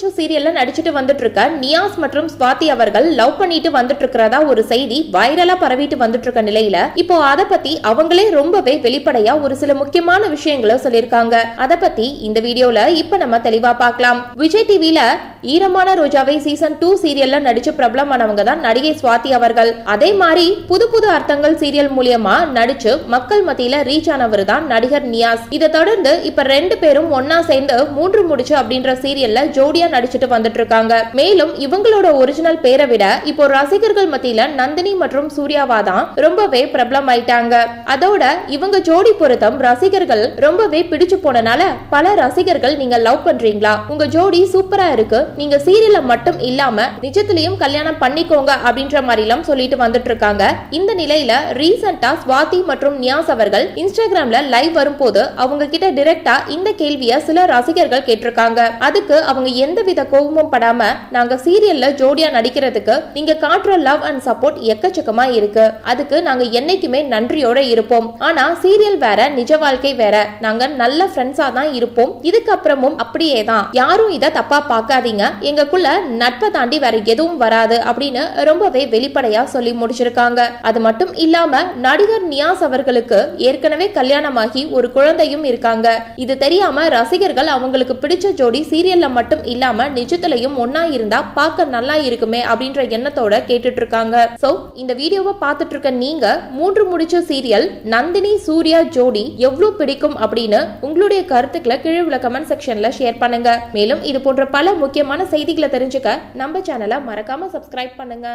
முடிச்ச சீரியல்ல நடிச்சிட்டு வந்துட்டு இருக்க நியாஸ் மற்றும் ஸ்வாதி அவர்கள் லவ் பண்ணிட்டு வந்துட்டு இருக்கிறதா ஒரு செய்தி வைரலா பரவிட்டு வந்துட்டு இருக்க நிலையில இப்போ அத பத்தி அவங்களே ரொம்பவே வெளிப்படையா ஒரு சில முக்கியமான விஷயங்களை சொல்லியிருக்காங்க. அத பத்தி இந்த வீடியோல இப்ப நம்ம தெளிவா பார்க்கலாம். விஜய் டிவில ஈரமான ரோஜாவை சீசன் டூ சீரியல்ல நடிச்சு பிரபலமானவங்க தான் நடிகை ஸ்வாதி அவர்கள். அதே மாதிரி புது புது அர்த்தங்கள் சீரியல் மூலியமா நடிச்சு மக்கள் மத்தியில ரீச் ஆனவர் தான் நடிகர் நியாஸ். இதை தொடர்ந்து இப்ப ரெண்டு பேரும் ஒன்னா சேர்ந்து மூன்று முடிச்சு அப்படின்ற சீரியல்ல ஜோடியா நடிச்சுட்டு வந்துட்டு இருக்காங்க மேலும் இவங்களோட ஒரிஜினல் பேரை விட இப்போ ரசிகர்கள் மத்தியில நந்தினி மற்றும் சூர்யாவா தான் ரொம்பவே பிரபலம் ஆயிட்டாங்க அதோட இவங்க ஜோடி பொருத்தம் ரசிகர்கள் ரொம்பவே பிடிச்சு போனனால பல ரசிகர்கள் நீங்க லவ் பண்றீங்களா? உங்க ஜோடி சூப்பரா இருக்கு. நீங்க சீரியல்ல மட்டும் இல்லாம நிஜத்திலையும் கல்யாணம் பண்ணிக்கோங்க அப்படின்ற மாதிரி எல்லாம் சொல்லிட்டு வந்துட்டு இருக்காங்க இந்த நிலையில ரீசெண்டா ஸ்வாதி மற்றும் நியாஸ் அவர்கள் இன்ஸ்டாகிராம்ல லைவ் வரும்போது அவங்க கிட்ட டிரெக்டா இந்த கேள்விய சில ரசிகர்கள் கேட்டிருக்காங்க. அதுக்கு அவங்க எந்த எந்தவித கோபமும் படாம நாங்க சீரியல்ல ஜோடியா நடிக்கிறதுக்கு நீங்க காட்டுற லவ் அண்ட் சப்போர்ட் எக்கச்சக்கமா இருக்கு. அதுக்கு நாங்க என்னைக்குமே நன்றியோட இருப்போம். ஆனா சீரியல் வேற நிஜ வாழ்க்கை வேற. நாங்க நல்ல ஃப்ரெண்ட்ஸா தான் இருப்போம். இதுக்கப்புறமும் அப்படியே தான் யாரும் இத தப்பா பார்க்காதீங்க. எங்களுக்குள்ள நட்பை தாண்டி வேற எதுவும் வராது அப்படின்னு ரொம்பவே வெளிப்படையா சொல்லி முடிச்சிருக்காங்க. அது மட்டும் இல்லாம நடிகர் நியாஸ் அவர்களுக்கு ஏற்கனவே கல்யாணமாகி ஒரு குழந்தையும் இருக்காங்க. இது தெரியாம ரசிகர்கள் அவங்களுக்கு பிடிச்ச ஜோடி சீரியல்ல மட்டும் இல்லாம நிஜத்திலையும் ஒன்னா இருந்தா பார்க்க நல்லா இருக்குமே அப்படின்ற எண்ணத்தோட கேட்டுட்டு இருக்காங்க சோ இந்த வீடியோவை பார்த்துட்டு இருக்க நீங்க மூன்று முடிச்ச சீரியல் நந்தினி சூர்யா ஜோடி எவ்வளவு பிடிக்கும் அப்படின்னு உங்களுடைய கருத்துக்களை கீழே உள்ள கமெண்ட் செக்ஷன்ல ஷேர் பண்ணுங்க. மேலும் இது போன்ற பல முக்கியமான செய்திகளை தெரிஞ்சுக்க நம்ம சேனலை மறக்காம சப்ஸ்கிரைப் பண்ணுங்க.